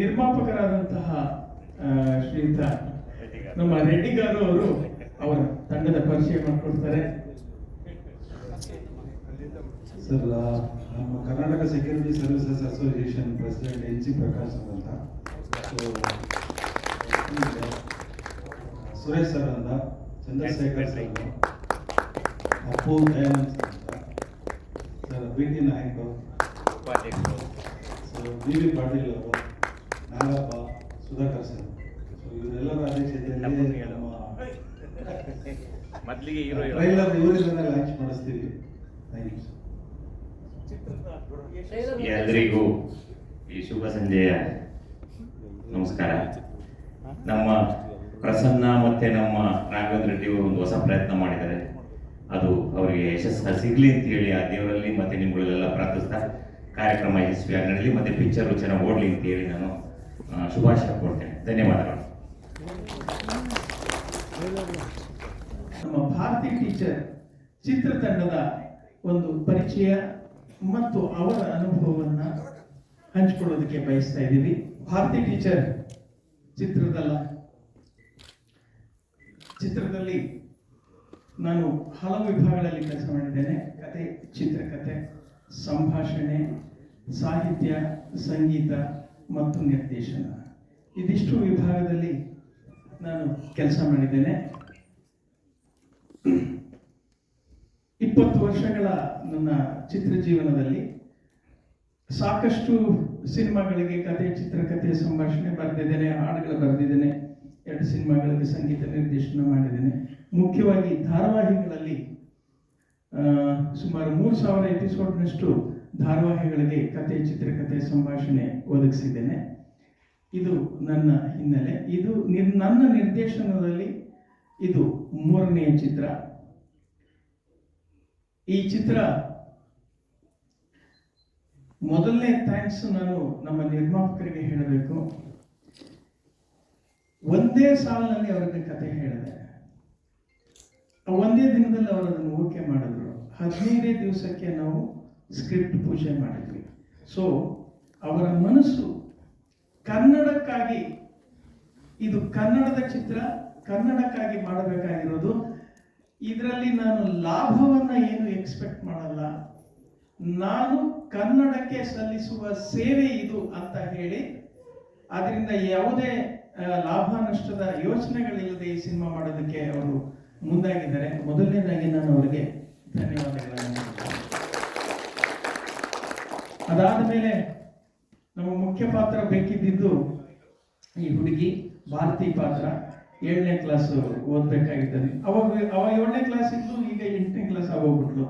ನಿರ್ಮಾಪಕರಾದಂತಹ ಶ್ರೀಯುತ ನಮ್ಮ ರೆಡ್ಡಿಗಾರು ಅವರು ಅವರ ತಂಡದ ಪರಿಚಯ ಮಾಡಿಕೊಡ್ತಾರೆ ಸರ್ ನಮ್ಮ Karnataka security services association president N G Prakash sir ಅಂತ. ಸುರೇಶ್ ಸರ್ ಅಂತ ಚಂದ್ರಶೇಖರ್ ಸರ್ ಅಪ್ಪು ದಯಾನಂದ್ ಸರ್ ಅಂತ. Sir B T Nayak. So B V Patil ಅವರು. ನಾಗಪ್ಪ ಸುಧಾಕರ್ ಸರ್. ಸೊ ಇವರೆಲ್ಲರ ಅಧ್ಯಕ್ಷತೆಯಲ್ಲಿ ನಮ್ಮ ಮೊದಲಿಗೆ ಹೀರೋ ಟ್ರೈಲರ್ ಇವರಿಂದನೇ ಲಾಂಚ್ ಮಾಡಿಸ್ತೀವಿ. ಥ್ಯಾಂಕ್ ಯು ಸರ್ ಎಲ್ರಿಗೂ ಈ ಶುಭ ಸಂಜೆಯ ನಮಸ್ಕಾರ. ನಮ್ಮ ಪ್ರಸನ್ನ ಮತ್ತೆ ನಮ್ಮ ರಾಘವೇಂದ್ರ ರೆಡ್ಡಿ ಅವರು ಒಂದು ಹೊಸ ಪ್ರಯತ್ನ ಮಾಡಿದ್ದಾರೆ. ಅದು ಅವರಿಗೆ ಯಶಸ್ಸ ಸಿಗ್ಲಿ ಅಂತ ಹೇಳಿ ಆ ದೇವರಲ್ಲಿ ಮತ್ತೆ ನಿಮ್ಗಳೆಲ್ಲ ಪ್ರಾರ್ಥಿಸ್ತಾ ಕಾರ್ಯಕ್ರಮ ಯಶಸ್ವಿಯಾಗಿ ನಡೀಲಿ ಮತ್ತೆ ಪಿಕ್ಚರ್ ಚೆನ್ನಾಗಿ ಓಡ್ಲಿ ಅಂತ ಹೇಳಿ ನಾನು ಶುಭಾಶಯ ಕೋರ್ತೇನೆ ಧನ್ಯವಾದಗಳು. ನಮ್ಮ ಭಾರತೀಯ ಟೀಚರ್ ಚಿತ್ರತಂಡದ ಒಂದು ಪರಿಚಯ ಮತ್ತು ಅವರ ಅನುಭವವನ್ನು ಹಂಚಿಕೊಳ್ಳೋದಕ್ಕೆ ಬಯಸ್ತಾ ಇದ್ದೀವಿ. ಭಾರತೀಯ ಟೀಚರ್ ಚಿತ್ರದಲ್ಲ. ಚಿತ್ರದಲ್ಲಿ ನಾನು ಹಲವು ವಿಭಾಗಗಳಲ್ಲಿ ಕೆಲಸ ಮಾಡಿದ್ದೇನೆ. ಕತೆ, ಚಿತ್ರಕತೆ, ಸಂಭಾಷಣೆ, ಸಾಹಿತ್ಯ, ಸಂಗೀತ ಮತ್ತು ನಿರ್ದೇಶನ. ಇದಿಷ್ಟು ವಿಭಾಗದಲ್ಲಿ ನಾನು ಕೆಲಸ ಮಾಡಿದ್ದೇನೆ. ಇಪ್ಪತ್ತು ವರ್ಷಗಳ ನನ್ನ ಚಿತ್ರ ಜೀವನದಲ್ಲಿ ಸಾಕಷ್ಟು ಸಿನಿಮಾಗಳಿಗೆ ಕತೆ ಚಿತ್ರಕಥೆ ಸಂಭಾಷಣೆ ಬರೆದಿದ್ದೇನೆ, ಹಾಡುಗಳು ಬರೆದಿದ್ದೇನೆ, ಎರಡು ಸಿನಿಮಾಗಳಲ್ಲಿ ಸಂಗೀತ ನಿರ್ದೇಶನ ಮಾಡಿದ್ದೇನೆ. ಮುಖ್ಯವಾಗಿ ಧಾರಾವಾಹಿಗಳಲ್ಲಿ ಸುಮಾರು ಮೂರು ಸಾವಿರ ಎಪಿಸೋಡ್ನಷ್ಟು ಧಾರಾವಾಹಿಗಳಿಗೆ ಕತೆ ಚಿತ್ರಕಥೆ, ಸಂಭಾಷಣೆ ಒದಗಿಸಿದ್ದೇನೆ. ಇದು ನನ್ನ ಹಿನ್ನೆಲೆ. ಇದು ನಿರ್- ನನ್ನ ನಿರ್ದೇಶನದಲ್ಲಿ ಇದು ಮೂರನೆಯ ಚಿತ್ರ. ಈ ಚಿತ್ರ ಮೊದಲನೇ ಥ್ಯಾಂಕ್ಸ್ ನಾನು ನಮ್ಮ ನಿರ್ಮಾಪಕರಿಗೆ ಹೇಳಬೇಕು. ಒಂದೇ ಸಾಲಿನಲ್ಲಿ ಅವರಿಗೆ ಕತೆ ಹೇಳಿದೆ. ಒಂದೇ ದಿನದಲ್ಲಿ ಅವರು ಅದನ್ನು ಓಕೆ ಮಾಡಿದ್ರು. ಹದಿನೈದೇ ದಿವಸಕ್ಕೆ ನಾವು ಸ್ಕ್ರಿಪ್ಟ್ ಪೂಜೆ ಮಾಡಿದ್ವಿ. ಸೊ ಅವರ ಮನಸ್ಸು ಕನ್ನಡಕ್ಕಾಗಿ, ಇದು ಕನ್ನಡದ ಚಿತ್ರ ಕನ್ನಡಕ್ಕಾಗಿ ಮಾಡಬೇಕಾಗಿರೋದು, ಇದರಲ್ಲಿ ನಾನು ಲಾಭವನ್ನ ಏನು ಎಕ್ಸ್ಪೆಕ್ಟ್ ಮಾಡಲ್ಲ. ನಾನು ಕನ್ನಡಕ್ಕೆ ಸಲ್ಲಿಸುವ ಸೇವೆ ಇದು ಅಂತ ಹೇಳಿ, ಅದರಿಂದ ಯಾವುದೇ ಲಾಭ ನಷ್ಟದ ಯೋಚನೆಗಳಿಲ್ಲದೆ ಈ ಸಿನಿಮಾ ಮಾಡೋದಕ್ಕೆ ಅವರು ಮುಂದಾಗಿದ್ದಾರೆ. ಮೊದಲನೇದಾಗಿ ನಾನು ಅವರಿಗೆ ಧನ್ಯವಾದಗಳನ್ನು. ಅದಾದ ಮೇಲೆ ನಮ್ಮ ಮುಖ್ಯ ಪಾತ್ರ ಬೇಕಿದ್ದಿದ್ದು ಈ ಹುಡುಗಿ ಭಾರತಿ ಪಾತ್ರ. ಏಳನೇ ಕ್ಲಾಸ್ ಓದ್ಬೇಕಾಗಿದ್ದಾನೆ. ಅವಾಗ ಅವಾಗ ಏಳನೇ ಕ್ಲಾಸ್ ಇದ್ಲು, ಈಗ ಎಂಟನೇ ಕ್ಲಾಸ್ ಆಗೋಗ್ಬಿಟ್ಲು.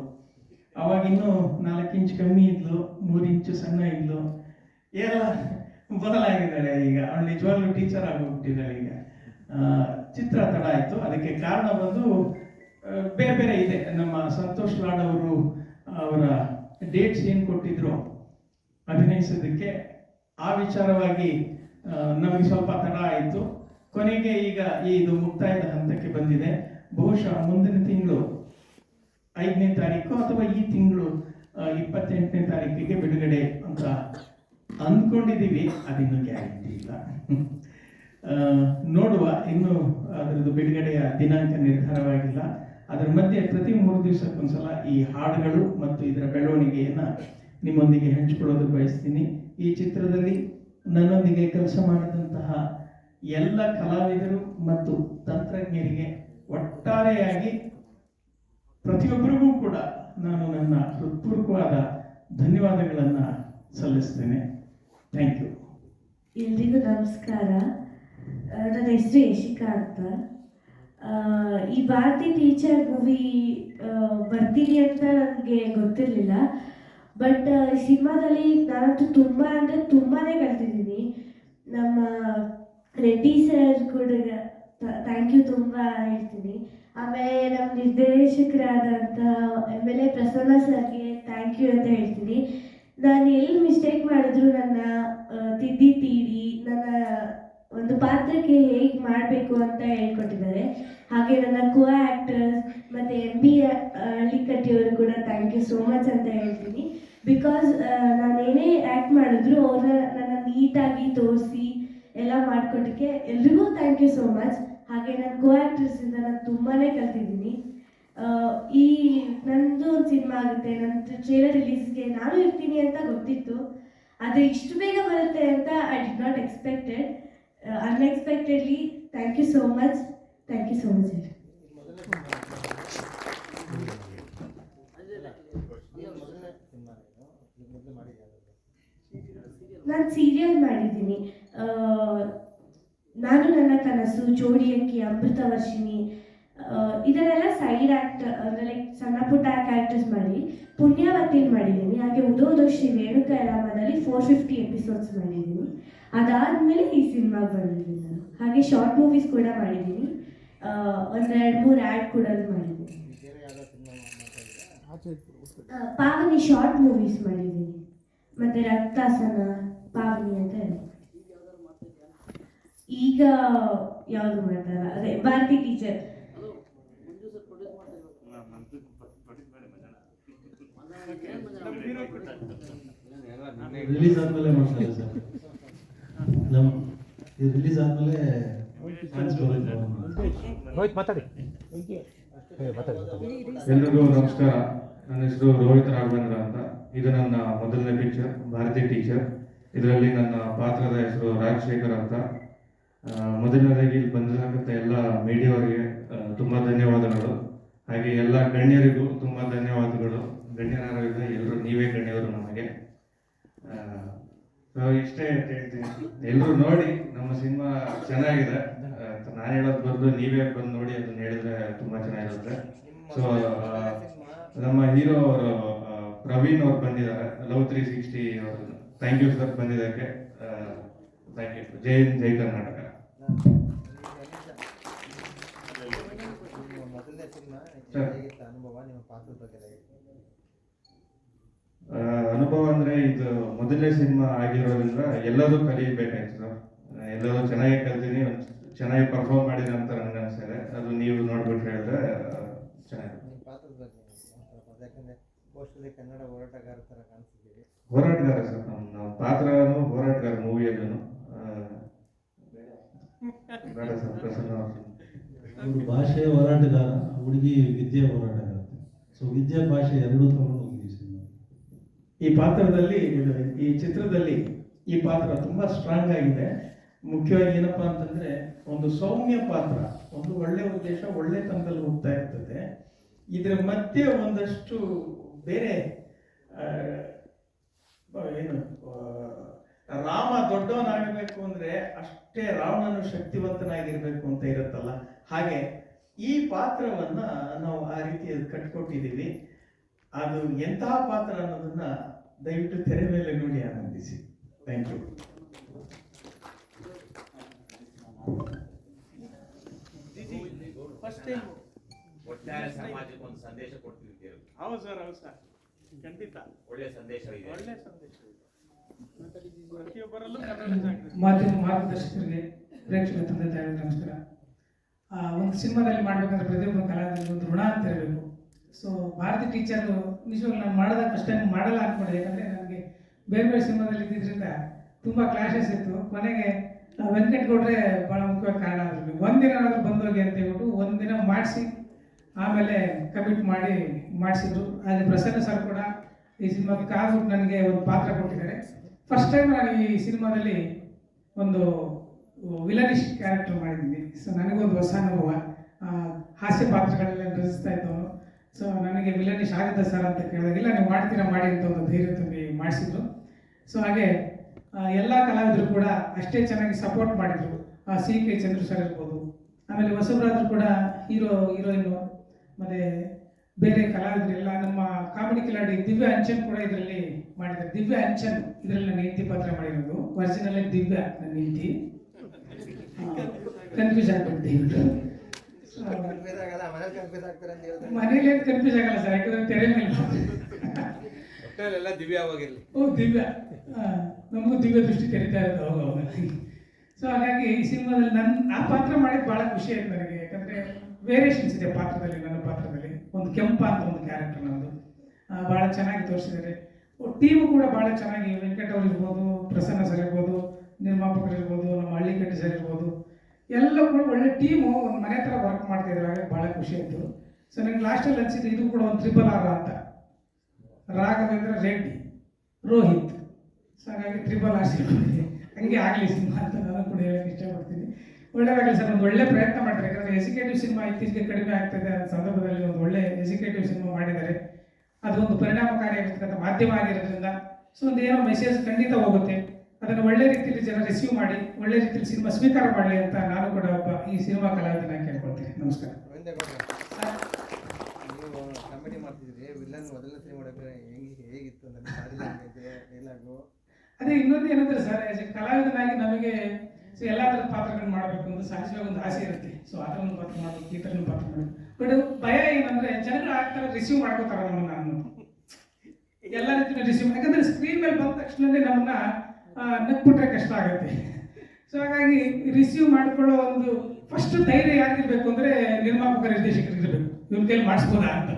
ಅವಾಗ ಇನ್ನೂ ನಾಲ್ಕು ಇಂಚ್ ಕಮ್ಮಿ ಇದ್ಲು, ಮೂರು ಇಂಚು ಸಣ್ಣ ಇದ್ಲು. ಎಲ್ಲ ಬದಲಾಗಿದ್ದಾಳೆ ಈಗ. ಅವಳು ನಿಜವಾಗ್ಲೂ ಟೀಚರ್ ಆಗೋಗ್ಬಿಟ್ಟಿದ್ದಾಳೆ ಈಗ. ಚಿತ್ರ ತಡ ಆಯ್ತು. ಅದಕ್ಕೆ ಕಾರಣ ಬಂದು ಬೇರೆ ಬೇರೆ ಇದೆ. ನಮ್ಮ ಸಂತೋಷ್ ಲಾಡ್ ಅವರು ಅವರ ಡೇಟ್ಸ್ ಏನು ಕೊಟ್ಟಿದ್ರು? ಅಭಿನಯಿಸೋದಕ್ಕೆ ಆ ವಿಚಾರವಾಗಿ ನಮಗೆ ಸ್ವಲ್ಪ ತಡ ಆಯಿತು. ಕೊನೆಗೆ ಈಗ ಇದು ಮುಕ್ತಾಯದ ಹಂತಕ್ಕೆ ಬಂದಿದೆ. ಬಹುಶಃ ಮುಂದಿನ ತಿಂಗಳು ಐದನೇ ತಾರೀಕು ಅಥವಾ ಈ ತಿಂಗಳು ಇಪ್ಪತ್ತೆಂಟನೇ ತಾರೀಕಿಗೆ ಬಿಡುಗಡೆ ಅಂತ ಅಂದ್ಕೊಂಡಿದ್ದೀವಿ. ಅದಿನ್ನು ಗ್ಯಾರಂಟಿ ಇಲ್ಲ. ನೋಡುವ. ಇನ್ನು ಅದರದ್ದು ಬಿಡುಗಡೆಯ ದಿನಾಂಕ ನಿರ್ಧಾರವಾಗಿಲ್ಲ. ಅದರ ಮಧ್ಯೆ ಪ್ರತಿ ಮೂರು ದಿವಸಕ್ಕೊಂದ್ಸಲ ಈ ಹಾಡುಗಳು ಮತ್ತು ಇದರ ಬೆಳವಣಿಗೆಯನ್ನ ನಿಮ್ಮೊಂದಿಗೆ ಹಂಚಿಕೊಳ್ಳೋದು ಬಯಸ್ತೀನಿ. ಈ ಚಿತ್ರದಲ್ಲಿ ನನ್ನೊಂದಿಗೆ ಕೆಲಸ ಮಾಡಿದಂತಹ ಎಲ್ಲ ಕಲಾವಿದರು ಮತ್ತು ತಂತ್ರಜ್ಞರಿಗೆ ಒಟ್ಟಾರೆಯಾಗಿ ಪ್ರತಿಯೊಬ್ಬರಿಗೂ ಕೂಡ ನಾನು ನನ್ನ ಹೃತ್ಪೂರ್ವಕವಾದ ಧನ್ಯವಾದಗಳನ್ನು ಸಲ್ಲಿಸ್ತೇನೆ. ಥ್ಯಾಂಕ್ ಯು ಎಲ್ರಿಗೂ ನಮಸ್ಕಾರ. ನನ್ನ ಹೆಸರು ಯಶಿಕಾ ಅಂತ. ಈ ಭಾರತಿ ಟೀಚರ್ ಮೂವಿ ಬರ್ತೀನಿ ಅಂತ ನನಗೆ ಗೊತ್ತಿರಲಿಲ್ಲ. ಬಟ್ ಸಿನಿಮಾದಲ್ಲಿ ನಾನಂತೂ ತುಂಬ ಅಂದರೆ ತುಂಬಾ ಕಲ್ತಿದ್ದೀನಿ. ನಮ್ಮ ರೆಡ್ಡಿ ಸರ್ ಕೂಡ ಥ್ಯಾಂಕ್ ಯು ತುಂಬ ಹೇಳ್ತೀನಿ. ಆಮೇಲೆ ನಮ್ಮ ನಿರ್ದೇಶಕರಾದಂಥ ಎಂ ಎಲ್ ಎ ಪ್ರಸನ್ನ ಸರ್ಗೆ ಥ್ಯಾಂಕ್ ಯು ಅಂತ ಹೇಳ್ತೀನಿ. ನಾನು ಎಲ್ಲಿ ಮಿಸ್ಟೇಕ್ ಮಾಡಿದ್ರು ನನ್ನ ತಿದ್ದಿ ತೀರಿ, ನನ್ನ ಒಂದು ಪಾತ್ರಕ್ಕೆ ಹೇಗೆ ಮಾಡಬೇಕು ಅಂತ ಹೇಳ್ಕೊಟ್ಟಿದ್ದಾರೆ. ಹಾಗೆ ನನ್ನ ಕೋ ಆ್ಯಕ್ಟರ್ಸ್ ಮತ್ತು ಎಂ ಬಿ ಅಳ್ಳಿಕಟ್ಟಿಯವರು ಕೂಡ ಥ್ಯಾಂಕ್ ಯು ಸೋ ಮಚ್ ಅಂತ ಹೇಳ್ತೀನಿ ಬಿಕಾಸ್ ನಾನು ಏನೇ ಆ್ಯಕ್ಟ್ ಮಾಡಿದ್ರು ಅವ್ರನ್ನ ನನ್ನನ್ನು ನೀಟಾಗಿ ತೋರಿಸಿ ಎಲ್ಲ ಮಾಡಿಕೊಟ್ಟಕ್ಕೆ ಎಲ್ರಿಗೂ ಥ್ಯಾಂಕ್ ಯು ಸೋ ಮಚ್ ಹಾಗೆ ನನ್ನ ಕೋ ಆ್ಯಕ್ಟ್ರೆಸ್ಸಿಂದ ನಾನು ತುಂಬಾ ಕಲ್ತಿದ್ದೀನಿ. ಈ ನಂದು ಒಂದು ಸಿನಿಮಾ ಆಗುತ್ತೆ, ನಂದು ಟ್ರೇಲರ್ ರಿಲೀಸ್ಗೆ ನಾನು ಇರ್ತೀನಿ ಅಂತ ಗೊತ್ತಿತ್ತು. ಆದರೆ ಇಷ್ಟು ಬೇಗ ಬರುತ್ತೆ ಅಂತ I did not expected unexpectedly thank you so much thank you so much ನಾನು ಸೀರಿಯಲ್ ಮಾಡಿದ್ದೀನಿ. ನಾನು ನನ್ನ ಕನಸು ಜೋಡಿ ಅಕ್ಕಿ ಅಮೃತ ವರ್ಷಿಣಿ ಆ, ಇದನ್ನೆಲ್ಲ ಸೈಡ್ ಆ್ಯಕ್ಟ್ ಅಂದರೆ ಲೈಕ್ ಸಣ್ಣ ಪುಟ್ಟ ಕ್ಯಾರೆಕ್ಟರ್ಸ್ ಮಾಡಿ ಪುಣ್ಯವತಿಲ್ ಮಾಡಿದ್ದೀನಿ. ಹಾಗೆ ಉದೋದೋ ಶ್ರೀ ರೇಣುಕಾ ರಾಮದಲ್ಲಿ ಫೋರ್ ಫಿಫ್ಟಿ ಎಪಿಸೋಡ್ಸ್ ಮಾಡಿದ್ದೀನಿ. ಅದಾದಮೇಲೆ ಈ ಸಿನಿಮಾಗೆ ಬಂದಿದ್ದೀನಿ ನಾನು. ಹಾಗೆ ಶಾರ್ಟ್ ಮೂವೀಸ್ ಕೂಡ ಮಾಡಿದ್ದೀನಿ. ಒಂದೆರಡು ಎರಡು ಮೂರು ಆ್ಯಡ್ ಕೂಡ ಮಾಡಿದ್ದೀನಿ. ಪಾವನಿ ಶಾರ್ಟ್ ಮೂವೀಸ್ ಮಾಡಿದ್ದೀನಿ. ಮತ್ತು ರಕ್ತಾಸನ ಪಾವನಿ ಅಂತ ಹೇಳಿ ಈಗ ಯಾವ್ದು ಮಾಡ್ತಾರ? ಅದೇ ಭಾರತಿ ಟೀಚರ್ ರಿಲೀಸ್ ಆದ್ಮೇಲೆ ಮಾಡ್ತಾರೆ ಸರ್. ನಮ್ ರಿಲೀಸ್ ಆದ್ಮೇಲೆ ರೋಹಿತ್ ಮಾತಾಡಿ. ಏ, ಮಾತಾಡಿ. ಮಾತಾಡಿ. ಎಲ್ರಿಗೂ ನಮಸ್ಕಾರ. ನನ್ನ ಹೆಸರು ರೋಹಿತ್ ರಾಘವೇಂದ್ರ ಅಂತ. ಇದು ನನ್ನ ಮೊದಲನೇ ಪಿಕ್ಚರ್ ಭಾರತೀಯ ಟೀಚರ್ ಇದರಲ್ಲಿ ನನ್ನ ಪಾತ್ರದ ಹೆಸರು ರಾಜಶೇಖರ್ ಅಂತ. ಮೊದಲನೇದಾಗಿ ಇಲ್ಲಿ ಬಂದಿರತಕ್ಕಂಥ ಎಲ್ಲ ಮೀಡಿಯಾವರಿಗೆ ತುಂಬ ಧನ್ಯವಾದಗಳು. ಹಾಗೆ ಎಲ್ಲ ಗಣ್ಯರಿಗೂ ತುಂಬ ಧನ್ಯವಾದಗಳು. ಗಣ್ಯರಾಗಿದ್ದ ಎಲ್ಲರೂ ನೀವೇ ಗಣ್ಯರು ನಮಗೆ. ಸೊ, ಇಷ್ಟೇ ಅಂತ ಹೇಳ್ತೀನಿ. ಎಲ್ಲರೂ ನೋಡಿ, ನಮ್ಮ ಸಿನಿಮಾ ಚೆನ್ನಾಗಿದೆ. ನಾನು ಹೇಳೋದು ಬಂದು ನೀವೇ ಬಂದು ನೋಡಿ ಅದನ್ನ ಹೇಳಿದ್ರೆ ತುಂಬ ಚೆನ್ನಾಗಿರುತ್ತೆ. ಸೊ ನಮ್ಮ ಹೀರೋ ಅವರು ಪ್ರವೀಣ್ ಅವ್ರು ಬಂದಿದ್ದಾರೆ. ಲವ್ ತ್ರೀ ಸಿಕ್ಸ್ಟಿ ಅವರು ಥ್ಯಾಂಕ್ ಯು ಸರ್ ಬಂದಿದ್ದಕ್ಕೆ. ಥ್ಯಾಂಕ್ ಯು ಜೈ ಜೈ ಕರ್ನಾಟಕ. ಅನುಭವ ಅಂದ್ರೆ ಇದು ಮೊದಲನೇ ಸಿನಿಮಾ ಆಗಿರೋದ್ರಿಂದ ಎಲ್ಲದೂ ಕಲಿಬೇಕಾಯ್ತು ಸರ್. ಎಲ್ಲದೂ ಚೆನ್ನಾಗಿ ಕಲ್ತೀನಿ ಚೆನ್ನಾಗಿ ಪರ್ಫಾರ್ಮ್ ಮಾಡಿದೆ ಅಂತ ನನಗೆ ಅನ್ಸಿದೆ ಅದು ನೀವು ನೋಡ್ಬಿಟ್ಟು ಹೇಳಿದ್ರೆ ಚೆನ್ನಾಗಿ ಕನ್ನಡ ಹೋರಾಟಗಾರ ಥರ ಹೋರಾಟಗಾರ ಸರ್ ನಮ್ಮ ನಮ್ಮ ಪಾತ್ರನು ಹೋರಾಟಗಾರ ಮೂವಿಯಲ್ಲೂ ಬೇಡ ಸರ್ ಪ್ರಸನ್ನ ಅವ್ರು. ಅವರು ಭಾಷೆ ಹೋರಾಟಗಾರ ಹುಡುಗಿ ವಿದ್ಯೆ ಹೋರಾಟಗಾರ. ಸೊ ವಿದ್ಯೆ ಭಾಷೆ ಎರಡೂ ತಗೊಂಡು ಹೋಗಿದ್ದೀವಿ ಈ ಪಾತ್ರದಲ್ಲಿ ಇದು ಈ ಚಿತ್ರದಲ್ಲಿ ಈ ಪಾತ್ರ ತುಂಬಾ ಸ್ಟ್ರಾಂಗ್ ಆಗಿದೆ. ಮುಖ್ಯವಾಗಿ ಏನಪ್ಪಾ ಅಂತಂದ್ರೆ ಒಂದು ಸೌಮ್ಯ ಪಾತ್ರ ಒಂದು ಒಳ್ಳೆ ಉದ್ದೇಶ ಒಳ್ಳೆ ತನದಲ್ಲಿ ಹೋಗ್ತಾ ಇರ್ತದೆ. ಇದರ ಮಧ್ಯೆ ಒಂದಷ್ಟು ಬೇರೆ ಏನು? ರಾಮ ದೊಡ್ಡವನಾಗಬೇಕು ಅಂದ್ರೆ ಅಷ್ಟೇ ರಾವಣನು ಶಕ್ತಿವಂತನಾಗಿರ್ಬೇಕು ಅಂತ ಇರುತ್ತಲ್ಲ? ಹಾಗೆ ಈ ಪಾತ್ರವನ್ನ ನಾವು ಆ ರೀತಿ ಕಟ್ಕೊಟ್ಟಿದ್ದೀವಿ. ಅದು ಎಂತಹ ಪಾತ್ರ ಅನ್ನೋದನ್ನ ದಯವಿಟ್ಟು ತೆರೆ ಮೇಲೆ ನೋಡಿ ಆನಂದಿಸಿ. ಥ್ಯಾಂಕ್ ಯು ಫಸ್ಟ್ ಟೈಮ್ ಒಟ್ಟಾರೆ ಸಮಾಜಕ್ಕೆ ಒಂದು ಸಂದೇಶ ಕೊಡ್ತೀವಿ ಹೌದು ಸರ್ ಹೌದು ಸರ್. ಖಂಡಿತ. ಒಳ್ಳೆ ಸಂದೇಶ ಇದೆ. ಒಳ್ಳೆ ಸಂದೇಶ ಪ್ರತಿಯೊಬ್ಬರಲ್ಲೂ ಕನ್ನಡ ಮಾಧ್ಯಮ ಮಾರ್ಗದರ್ಶಕರಿಗೆ ಪ್ರೇಕ್ಷಕ ತಂದೆ ತಾಯಿ ನಮಸ್ಕಾರ. ಆ, ಒಂದು ಸಿನಿಮಾದಲ್ಲಿ ಮಾಡ್ಬೇಕಂದ್ರೆ ಪ್ರತಿಯೊಬ್ಬ ಕಲಾವಿದರಿಗೆ ಒಂದು ಋಣ ಅಂತ ಹೇಳಬೇಕು. ಸೊ ಭಾರತಿ ಟೀಚರ್ ನಿಜವಾಗ್ಲೂ ನಾನು ಮಾಡಿದಾಗ ಫಸ್ಟ್ ಟೈಮ್ ಮಾಡಲ್ಲ ಅನ್ಕೊಂಡೆ. ಯಾಕಂದರೆ ನನಗೆ ಬೇರೆ ಬೇರೆ ಸಿನಿಮಾದಲ್ಲಿ ಇದ್ದಿದ್ದರಿಂದ ತುಂಬ ಕ್ಲಾಶಸ್ ಇತ್ತು. ಕೊನೆಗೆ ವೆಂಕಟ್ ಗೌಡ್ರೆ ಭಾಳ ಮುಖ್ಯವಾಗಿ ಕಾರಣ ಆದ್ರು ಒಂದಿನ ಆದರೂ ಬಂದೋಗಿ ಅಂತ ಹೇಳ್ಬಿಟ್ಟು ಒಂದಿನ ಮಾಡಿಸಿ ಆಮೇಲೆ ಕಮಿಟ್ ಮಾಡಿ ಮಾಡಿಸಿದ್ರು. ಅಲ್ಲಿ ಪ್ರಸನ್ನ ಸರ್ ಕೂಡ ಈ ಸಿನಿಮಾಗೆ ಕಾದು ನನಗೆ ಒಂದು ಪಾತ್ರ ಕೊಟ್ಟಿದ್ದಾರೆ. ಫಸ್ಟ್ ಟೈಮ್ ನಾನು ಈ ಸಿನಿಮಾದಲ್ಲಿ ಒಂದು ವಿಲನಿಶ್ ಕ್ಯಾರೆಕ್ಟರ್ ಮಾಡಿದ್ದೀನಿ. ಸೊ ನನಗೊಂದು ಹೊಸ ಅನುಭವ. ಹಾಸ್ಯ ಪಾತ್ರಗಳೆಲ್ಲ ರಚಿಸ್ತಾ ಇದ್ದವನು. ಸೊ ನನಗೆ ವಿಲನಿಶ್ ಆಗುತ್ತೆ ಸರ್ ಅಂತ ಕೇಳಿದಾಗ, ಇಲ್ಲ, ನೀವು ಮಾಡ್ತೀರಾ, ಮಾಡಿ ಅಂತ ಒಂದು ಧೈರ್ಯ ತುಂಬಿ ಮಾಡಿಸಿದ್ರು. ಸೊ ಹಾಗೆ ಎಲ್ಲ ಕಲಾವಿದರು ಕೂಡ ಅಷ್ಟೇ ಚೆನ್ನಾಗಿ ಸಪೋರ್ಟ್ ಮಾಡಿದರು. ಸಿ ಕೆ ಚಂದ್ರು ಸರ್ ಇರ್ಬೋದು. ಆಮೇಲೆ ಹೊಸಬರಾದ್ರು ಕೂಡ ಹೀರೋ, ಹೀರೋಯಿನು ಮತ್ತು ಬೇರೆ ಕಲಾವಿದರೆಲ್ಲ ನಮ್ಮ ಕಾಮಿಡಿ ಕಿಲಾಡಿ ದಿವ್ಯ ಅಂಚನ್ ಕೂಡ ಇದರಲ್ಲಿ ಮಾಡಿದ್ದಾರೆ. ದಿವ್ಯ ಅಂಚನ್ ಇದರಲ್ಲಿ ನನ್ನ ಹೆಂಡತಿ ಪಾತ್ರ ಮಾಡಿರೋದು. ಒರಿಜಿನಲ್ ದಿವ್ಯ ನನ್ನ ಹೆಂಡತಿ. ಕನ್ಫ್ಯೂಸ್ ಆಗ್ಬಿಡ್ತೀವಿ ಮನೇಲಿ ಕನ್ಫ್ಯೂಸ್ ಏನು ಆಗಲ್ಲ ಸರ್ ಯಾಕಂದ್ರೆ ತೆರೆ ಮೇಲೆ ದಿವ್ಯ ದಿವ್ಯವಾಗಿರ್ಲಿ ಓ ದಿವ್ಯ. ನಮಗೂ ದಿವ್ಯ ದೃಷ್ಟಿ ತೆರಿತಾ ಇರೋದು ಅವಾಗ ಅವಾಗ. ಸೊ ಹಾಗಾಗಿ ಈ ಸಿನಿಮಾದಲ್ಲಿ ನನ್ನ ಆ ಪಾತ್ರ ಮಾಡಕ್ಕೆ ಭಾಳ ಖುಷಿ ಆಯ್ತು ನನಗೆ. ಯಾಕಂದರೆ ವೇರಿಯೇಷನ್ಸ್ ಇದೆ ಪಾತ್ರದಲ್ಲಿ, ನನ್ನ ಪಾತ್ರದಲ್ಲಿ. ಒಂದು ಕೆಂಪ ಅಂತ ಒಂದು ಕ್ಯಾರೆಕ್ಟರ್ ನಮ್ಮದು ಭಾಳ ಚೆನ್ನಾಗಿ ತೋರಿಸಿದ್ದಾರೆ. ಟೀಮು ಕೂಡ ಭಾಳ ಚೆನ್ನಾಗಿ ವೆಂಕಟ್ ಅವ್ರು ಇರ್ಬೋದು, ಪ್ರಸನ್ನ ಸರ್ ಇರ್ಬೋದು, ನಿರ್ಮಾಪಕರು ಇರ್ಬೋದು, ನಮ್ಮ ಹಳ್ಳಿಕಟ್ಟಿ ಸರ್ ಇರ್ಬೋದು. ಎಲ್ಲ ಕೂಡ ಒಳ್ಳೆ ಟೀಮು ಒಂದು ಮನೆ ಥರ ವರ್ಕ್ ಮಾಡ್ತಾ ಇದ್ದಾರೆ. ಭಾಳ ಖುಷಿ ಆಯಿತು. ಸೊ ನನಗೆ ಲಾಸ್ಟಲ್ಲಿ ಅನಿಸಿದ್ದು ಇದು ಕೂಡ ಒಂದು ತ್ರಿಬಲ್ ಆರ್ ಅಂತ. ರಾಘವೇಂದ್ರ ರೆಡ್ಡಿ, ರೋಹಿತ್. ಸೊ ಹಾಗಾಗಿ ತ್ರಿಬಲ್ ಆರ್ ಸಿಕ್ಕಿದೆ ಹಂಗೆ ಆಗಲಿ ಸಿನಿಮಾ ಅಂತ ನಾನು ಕೂಡ ಹೇಳಕ್ಕೆ ಇಷ್ಟಪಡ್ತೀನಿ. ಒಳ್ಳೆಯದಾಗಲಿ ಸರ್ ಒಂದು ಒಳ್ಳೆ ಪ್ರಯತ್ನ ಮಾಡ್ತಾರೆ. ಯಾಕಂದರೆ ಎಜುಕೇಟಿವ್ ಸಿನಿಮಾ ಇತ್ತೀಚೆಗೆ ಕಡಿಮೆ ಆಗ್ತದೆ ಆ ಸಂದರ್ಭದಲ್ಲಿ ಒಂದು ಒಳ್ಳೆ ಎಜುಕೇಟಿವ್ ಸಿನಿಮಾ ಮಾಡಿದ್ದಾರೆ. ಅದೊಂದು ಪರಿಣಾಮಕಾರಿಯಾಗಿರ್ತಕ್ಕಂಥ ಮಾಧ್ಯಮ ಆಗಿರೋದ್ರಿಂದ ಸೊ ಒಂದು ಏನೋ ಮೆಸೇಜ್ ಖಂಡಿತ ಹೋಗುತ್ತೆ. ಅದನ್ನು ಒಳ್ಳೆ ರೀತಿಯಲ್ಲಿ ಜನ ರಿಸೀವ್ ಮಾಡಿ ಒಳ್ಳೆ ರೀತಿಯಲ್ಲಿ ಸಿನಿಮಾ ಸ್ವೀಕಾರ ಮಾಡಲಿ ಅಂತ ನಾನು ಕೂಡ ಒಬ್ಬ ಈ ಸಿನಿಮಾ ಕಲಾವಿದನ ಕೇಳ್ಕೊಳ್ತೀನಿ. ನಮಸ್ಕಾರ. ನೀವು ಕಾಮಿಡಿ ಮಾಡ್ತಿದ್ರಿ ವಿಲನ್ ಸಿನಿಮಾ ಹೆಂಗೆ ಹೇಗಿತ್ತು ಅದೇ ಇನ್ನೊಂದು ಏನಂದ್ರೆ ಸರ್ ಕಲಾವಿದನಾಗಿ ನಮಗೆ ಸೊ ಎಲ್ಲ ಥರದ ಪಾತ್ರಗಳನ್ನ ಮಾಡಬೇಕು ಅಂತ ಸಹಜವಾಗಿ ಒಂದು ಆಸೆ ಇರುತ್ತೆ. ಸೊ ಆ ಒಂದು ಪಾತ್ರ ಮಾಡಬೇಕು, ಈ ಥರ ಪಾತ್ರ ಮಾಡಬೇಕು. ಬಟ್ ಭಯ ಏನಂದ್ರೆ ಜನರು ಆ ಥರ ರಿಸೀವ್ ಮಾಡ್ಕೋತಾರೆ ನಮ್ಮನ್ನು ಅನ್ನೋದು. ಎಲ್ಲ ರೀತಿಯ ರಿಸೀವ್ ಯಾಕಂದ್ರೆ ಸ್ಕ್ರೀನ್ ಮೇಲೆ ಬಂದ ತಕ್ಷಣವೇ ನಮ್ಮನ್ನ ನಕ್ಬಿಟ್ರೆ ಕಷ್ಟ ಆಗುತ್ತೆ. ಸೊ ಹಾಗಾಗಿ ರಿಸೀವ್ ಮಾಡ್ಕೊಳ್ಳೋ ಒಂದು ಫಸ್ಟ್ ಧೈರ್ಯ ಯಾರಿಗಿರ್ಬೇಕು ಅಂದ್ರೆ ನಿರ್ಮಾಪಕ ನಿರ್ದೇಶಕರಿಗಿರ್ಬೇಕು. ಇವ್ರ ಕೈಲಿ ಮಾಡಿಸ್ಬೋದಾ ಅಂತ.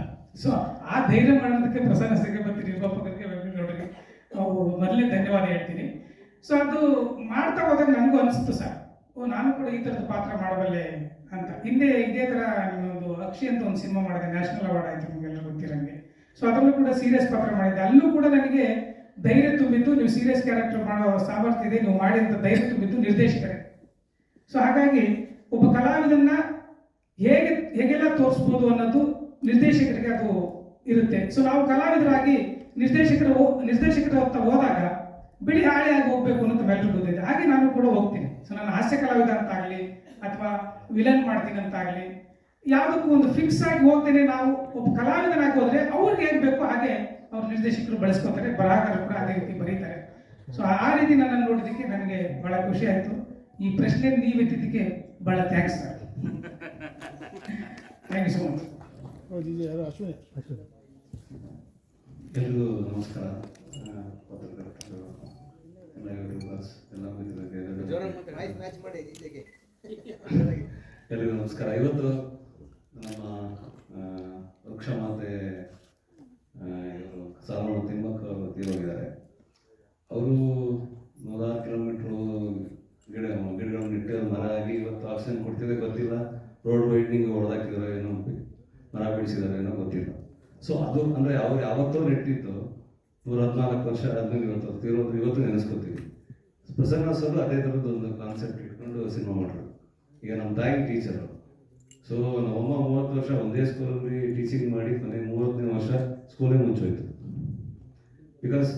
ಸೊ ಆ ಧೈರ್ಯ ಮಾಡೋದಕ್ಕೆ ಪ್ರಸನ್ನ ಸರಿಗೆ ಮತ್ತು ನಿರ್ಮಾಪಕರಿಗೆ, ವೆಂಕಟಗೌಡರಿಗೆ ನಾವು ಮೊದಲೇ ಧನ್ಯವಾದ ಹೇಳ್ತೀನಿ. ಸೊ ಅದು ಮಾಡ್ತಾ ಹೋದಾಗ ನನಗೂ ಅನಿಸ್ತು ಸರ್. ಓ, ನಾನು ಕೂಡ ಈ ಥರದ ಪಾತ್ರ ಮಾಡಬಲ್ಲೆ ಅಂತ. ಹಿಂದೆ ಇದೇ ಥರ ಒಂದು ಅಕ್ಷಿ ಅಂತ ಒಂದು ಸಿನಿಮಾ ಮಾಡಿದೆ, ನ್ಯಾಷನಲ್ ಅವಾರ್ಡ್ ಆಯಿತು ನಿಮಗೆಲ್ಲ ಗೊತ್ತಿರಂಗೆ. ಸೊ ಅದರಲ್ಲೂ ಕೂಡ ಸೀರಿಯಸ್ ಪಾತ್ರ ಮಾಡಿದ್ದೆ. ಅಲ್ಲೂ ಕೂಡ ನನಗೆ ಧೈರ್ಯ ತುಂಬಿದ್ದು ನೀವು ಸೀರಿಯಸ್ ಕ್ಯಾರೆಕ್ಟರ್ ಮಾಡೋ ಸಾಮರ್ಥ್ಯ ಇದೆ, ನೀವು ಮಾಡಿ ಅಂತ ಧೈರ್ಯ ತುಂಬಿದ್ದು ನಿರ್ದೇಶಕರೇ. ಸೊ ಹಾಗಾಗಿ ಒಬ್ಬ ಕಲಾವಿದನ್ನ ಹೇಗೆ, ಹೇಗೆಲ್ಲ ತೋರಿಸ್ಬೋದು ಅನ್ನೋದು ನಿರ್ದೇಶಕರಿಗೆ ಅದು ಇರುತ್ತೆ. ಸೊ ನಾವು ಕಲಾವಿದರಾಗಿ ನಿರ್ದೇಶಕರ ನಿರ್ದೇಶಕರ ಹೋಗ್ತಾ ಹೋದಾಗ ಬಿಳಿ ಹಾಳೆಯಾಗಿ ಹೋಗ್ಬೇಕು ಅನ್ನೋದು ನಮ್ಮೆಲ್ಲರಿಗೂ ಗೊತ್ತಿದೆ ಹಾಗೆ ನಾನು ಕೂಡ ಹೋಗ್ತೀನಿ. ಸೊ ನಾನು ಹಾಸ್ಯ ಕಲಾವಿದ ಅಂತ ಆಗಲಿ ಅಥವಾ ವಿಲನ್ ಮಾಡ್ತೀನಿ ಅಂತ ಆಗಲಿ ಯಾವುದಕ್ಕೂ ಒಂದು ಫಿಕ್ಸ್ ಆಗಿ ಹೋಗ್ತೇನೆ ನಾವು ಒಬ್ಬ ಕಲಾವಿದನಾಗಿ ಹೋದ್ರೆ ಅವ್ರಿಗೆ ಹೇಗೆ ಬೇಕೋ ಹಾಗೆ ಅವ್ರ ನಿರ್ದೇಶಕರು ಬಳಸ್ಕೊತಾರೆ ಬರಹಗಾರರು ಕೂಡ ಅದೇ ರೀತಿ ಬರೀತಾರೆ. ಸೊ ಆ ರೀತಿ ನನ್ನನ್ನು ನೋಡಿದ್ದಕ್ಕೆ ನನಗೆ ಬಹಳ ಖುಷಿ ಆಯಿತು. ಈ ಪ್ರಶ್ನೆ ನೀವು ಎತ್ತಿದ್ದಕ್ಕೆ ಬಹಳ thanks sir thank you so much ಎಲ್ರಿಗೂ ನಮಸ್ಕಾರ ಆ, ಪತ್ರಕರ್ತರು ಎಲ್ಲ ಯೂಟ್ಯೂಬರ್ಸ್ ಎಲ್ಲ ಮಿತ್ರರಿಗೆ ಜೋರ ಎಲ್ಲರಿಗೂ- ನಮಸ್ಕಾರ. ಇವತ್ತು ನಮ್ಮ ವೃಕ್ಷ ಮಾತೆ ಇವರು ಸಾಲೋಣ ತಿಮ್ಮಕ್ಕ ಅವರು ತೀರೋಗಿದ್ದಾರೆ. ಅವರು ನೂರಾರು ಕಿಲೋಮೀಟ್ರು ಗಿಡ ಗಿಡಗಳನ್ನು ಇಟ್ಟು ಮರ ಆಗಿ ಇವತ್ತು ಆಕ್ಸಿಜನ್ ಕೊಡ್ತಿದೆ ಗೊತ್ತಿಲ್ಲ. ರೋಡ್ ವೈಡ್ನಿಂಗ್ ಹೊಡೆದಾಕಿದಾರೋ ಏನೋ ಮರ ಬೆಳೆಸಿದಾರೋ ಏನೋ ಗೊತ್ತಿಲ್ಲ. ಸೊ ಅದು ಅಂದರೆ ಅವ್ರು ಯಾವತ್ತೋ ನೆಟ್ಟಿತ್ತು ನೂರ ಹದಿನಾಲ್ಕು ವರ್ಷ ಆದ್ಮೇಲೆ ಇವತ್ತು ತೀರೋದು ಇವತ್ತು ನೆನೆಸ್ಕೋತೀವಿ. ಪ್ರಸನ್ನ ಸರ್ ಅದೇ ಥರದ್ದು ಒಂದು ಕಾನ್ಸೆಪ್ಟ್ ಇಟ್ಕೊಂಡು ಸಿನಿಮಾ ಮಾಡಿದ್ರು ಈಗ ನಮ್ಮ ತಾಯಿ ಟೀಚರ್ ಸೊ ನಮ್ಮಮ್ಮ ಮೂವತ್ತು ವರ್ಷ ಒಂದೇ ಸ್ಕೂಲಲ್ಲಿ ಟೀಚಿಂಗ್ ಮಾಡಿ ಕೊನೆ ಮೂವತ್ತನೇ ವರ್ಷ ಸ್ಕೂಲೇ ಮುಚ್ಚೋಯ್ತು ಬಿಕಾಸ್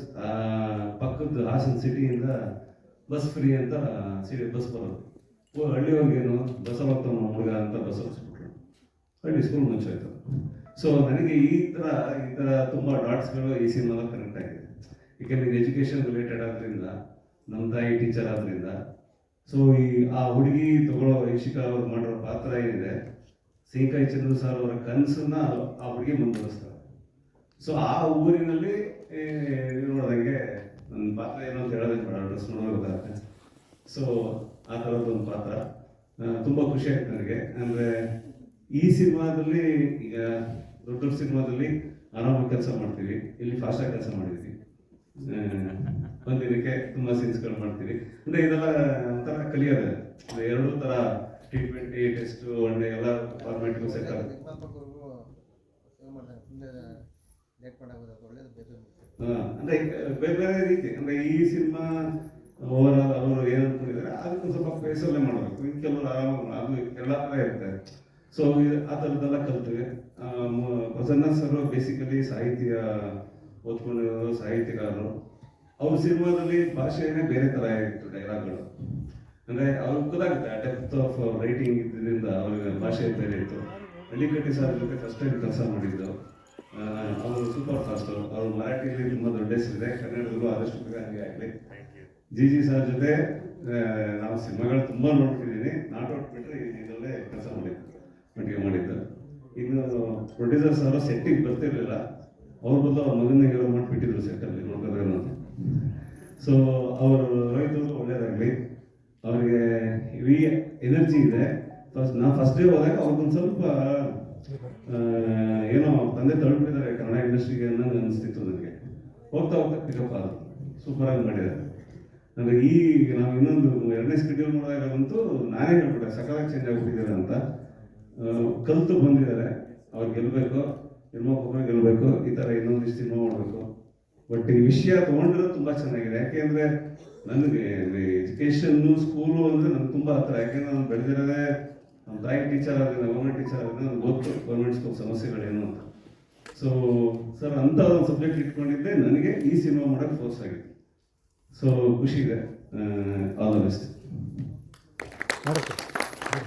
ಪಕ್ಕದ ಹಾಸನ ಸಿಟಿಯಿಂದ ಬಸ್ ಫ್ರೀ ಅಂತ ಸಿಟಿ ಬಸ್ ಬರೋದು. ಓ, ಹಳ್ಳಿಯವ್ರಿಗೇನು ಬಸ್ಸಲ್ಲಿ ಹೋಗ್ತಾವ ಹುಡುಗ ಅಂತ ಬಸ್ ಹಚ್ಬಿಟ್ರು ಹಳ್ಳಿ ಸ್ಕೂಲ್ ಮುಚ್ಚೋಯ್ತು ಸೊ ನನಗೆ ಈ ಥರ ಈ ಥರ ತುಂಬ ಡಾಟ್ಸ್ಗಳು ಈ ಸಿನಿಮಾದಲ್ಲಿ ಕನೆಕ್ಟ್ ಆಗಿದೆ. ಏಕೆಂದರೆ ಎಜುಕೇಷನ್ ರಿಲೇಟೆಡ್ ಆದ್ರಿಂದ ನಮ್ಮ ತಾಯಿ ಟೀಚರ್ ಆದ್ರಿಂದ ಸೊ ಈ, ಆ ಹುಡುಗಿ ತಗೊಳ್ಳೋ ಐಶಿಕಾ ಅವ್ರು ಮಾಡಿರೋ ಪಾತ್ರ ಏನಿದೆ ಸೀಕಾಯಿ ಚಂದ್ರ ಸರ್ ಅವರ ಕನಸನ್ನ ಆ ಹುಡುಗಿ ಮುಂದುವರಿಸ್ತಾರೆ ಸೊ ಆ ಊರಿನಲ್ಲಿ ನೋಡಿದಂಗೆ ನನ್ನ ಪಾತ್ರ ಏನು ಅಂತ ಹೇಳೋದಕ್ಕೆ ಬೇಡ ಡ್ರೆಸ್ ನೋಡೋದು ಗೊತ್ತಾಗುತ್ತೆ ಸೊ ಆ ಥರದ್ದು ಒಂದು ಪಾತ್ರ ತುಂಬ ಖುಷಿ ಆಯ್ತು ನನಗೆ. ಅಂದರೆ ಈ ಸಿನಿಮಾದಲ್ಲಿ ಈಗ ದೊಡ್ಡ ದೊಡ್ಡ ಸಿನಿಮಾದಲ್ಲಿ ಆರಾಮಾಗಿ ಕೆಲಸ ಮಾಡ್ತೀವಿ. ಇಲ್ಲಿ ಫಾಸ್ಟಾಗಿ ಕೆಲಸ ಮಾಡಿದ್ವಿ. ಒಂದಿನಕ್ಕೆ ತುಂಬ ಸೀನ್ಸ್ಗಳು ಮಾಡ್ತೀವಿ. ಅಂದರೆ ಇದೆಲ್ಲ ಒಂಥರ ಕಲಿಯೋದು. ಅಂದ್ರೆ ಎರಡೂ ಥರ treatment twenty test one day ಎಲ್ಲ ಫಾರ್ಮ್ಯಾಟ್ಗೂ ಸೆಟ್ ಆಗುತ್ತೆ. ಅಂದರೆ ಹಾ, ಬೇರೆ ಬೇರೆ ರೀತಿ. ಅಂದ್ರೆ ಈ ಸಿನಿಮಾ ಓವರ್ ಆಲ್ ಅವರು ಏನ್ ಅನ್ಕೊಂಡಿದ್ದಾರೆ ಅದಕ್ಕೆ ಸ್ವಲ್ಪ ಫೇಸಲ್ಲೇ ಮಾಡಬೇಕು ಇನ್ನು ಕೆಲವರು ಆರಾಮಾಗಿ ಅದು ಎಲ್ಲ ಥರ ಇರುತ್ತೆ. ಸೊ ಆ ಥರದ್ದೆಲ್ಲ ಕಲ್ತೀವಿ. ಪ್ರಸನ್ನ ಸರ್ ಬೇಸಿಕಲಿ ಸಾಹಿತ್ಯ ಓದ್ಕೊಂಡಿರೋರು, ಸಾಹಿತ್ಯಗಾರರು. ಅವ್ರ ಸಿನಿಮಾದಲ್ಲಿ ಭಾಷೆನೇ ಬೇರೆ ಥರ ಇತ್ತು ಡೈಲಾಗ್ಗಳು ಅಂದರೆ ಅವ್ರಿಗೆ ಗೊತ್ತಾಗುತ್ತೆ, ಆ ಡೆಪ್ತ್ ಆಫ್ ರೈಟಿಂಗ್ ಇದ್ರಿಂದ ಅವ್ರಿಗೆ ಭಾಷೆ ಬೇರೆ ಇತ್ತು. ಹಳ್ಳಿಕಟ್ಟಿ ಸರ್ ಜೊತೆ ಫಸ್ಟ್ ಟೈಮ್ ಕೆಲಸ ಮಾಡಿದ್ದು. ಅವರು ಸೂಪರ್ ಫಾಸ್ಟ್ ಅವರು ಮರಾಠಿಯಲ್ಲಿ ತುಂಬ ದೊಡ್ಡ ಹೆಸರಿದೆ ಕನ್ನಡದಲ್ಲೂ ಆದಷ್ಟು ಬೇಗ ಹಂಗೆ ಆಗಲಿ. ಜಿ ಜಿ ಸರ್ ಜೊತೆ ನಾವು ಸಿನಿಮಾಗಳು ತುಂಬ ನೋಡ್ತಿದ್ದೀನಿ ನಾಟ್ ಔಟ್ ಬಿಟ್ಟರೆ ಇದರಲ್ಲೇ ಕೆಲಸ ಮಾಡಿದ್ದು. ಒಟ್ಟಿಗೆ ಮಾಡಿದ್ದು. ಇನ್ನು ಪ್ರೊಡ್ಯೂಸರ್ಸ್ ಅವರು ಸೆಟ್ಟಿಗೆ ಬರ್ತಿರ್ಲಿಲ್ಲ. ಅವ್ರ ಬದಲು ಅವ್ರ ಮಗನ ಹೇಳೋ ಮಾಡಿಬಿಟ್ಟಿದ್ರು ಸೆಟ್ಟಲ್ಲಿ ನೋಡಿದ್ರೇನು ಅಂತ. ಸೊ ಅವರು ರೈತರು ಒಳ್ಳೇದಾಗಲಿ. ಅವರಿಗೆ ವಿ ಎನರ್ಜಿ ಇದೆ. ಫಸ್ಟ್ ನಾ ಫಸ್ಟ್ ಡೇ ಹೋದಾಗ ಅವ್ರಿಗೊಂದು ಸ್ವಲ್ಪ ಏನೋ ತಂದೆ ತಳ್ಬಿಟ್ಟಿದ್ದಾರೆ ಕನ್ನಡ ಇಂಡಸ್ಟ್ರಿಗೆ ಅನ್ನೋದು ಅನಿಸ್ತಿತ್ತು ನನಗೆ. ಹೋಗ್ತಾ ಹೋಗ್ತಾ ಪಿಕಪ್ ಆದ ಸೂಪರಾಗಿ ಮಾಡಿದ್ದಾರೆ. ಅಂದರೆ ಈ ನಾವು ಇನ್ನೊಂದು ಎರಡನೇ ಸ್ಕೆಡ್ಯೂಲ್ ಮಾಡಿದಾಗಂತೂ ನಾನೇ ಹೇಳ್ಬಿಟ್ಟೆ, ಸಕಾಲಕ್ಕೆ ಚೇಂಜ್ ಆಗಿಬಿಟ್ಟಿದ್ದೀರ ಅಂತ. ಕಲ್ತು ಬಂದಿದ್ದಾರೆ. ಅವ್ರು ಗೆಲ್ಲಬೇಕು ಹೆಣ್ಮಕ್ಳು ಗೆಲ್ಲಬೇಕು ಈ ಥರ ಇನ್ನೊಂದಿಷ್ಟು ಸಿನಿಮಾ ಮಾಡಬೇಕು. ಬಟ್ ಈ ವಿಷಯ ತೊಗೊಂಡಿರೋದು ತುಂಬ ಚೆನ್ನಾಗಿದೆ. ಯಾಕೆಂದರೆ ನನಗೆ ಎಜುಕೇಷನ್ನು ಸ್ಕೂಲು ಅಂದರೆ ನನಗೆ ತುಂಬ ಹತ್ರ. ಯಾಕೆಂದ್ರೆ ನಾನು ಬೆಳೆದಿರೋದೇ ನಮ್ಮ ತಾಯಿ ಟೀಚರ್ ಆಗಿದೆ ಗೌರ್ಮೆಂಟ್ ಟೀಚರ್ ಆಗಿದೆ ನನಗೆ ಗೊತ್ತು ಗೌರ್ಮೆಂಟ್ ಸ್ಕೂಲ್ ಸಮಸ್ಯೆಗಳೇನು ಅಂತ. ಸೊ ಸರ್ ಅಂಥ ಒಂದು ಸಬ್ಜೆಕ್ಟ್ ಇಟ್ಕೊಂಡಿದ್ದೆ. ನನಗೆ ಈ ಸಿನಿಮಾ ಮಾಡೋಕ್ಕೆ ಫೋರ್ಸ್ ಆಗಿದೆ. ಸೊ ಖುಷಿ ಇದೆ. All the best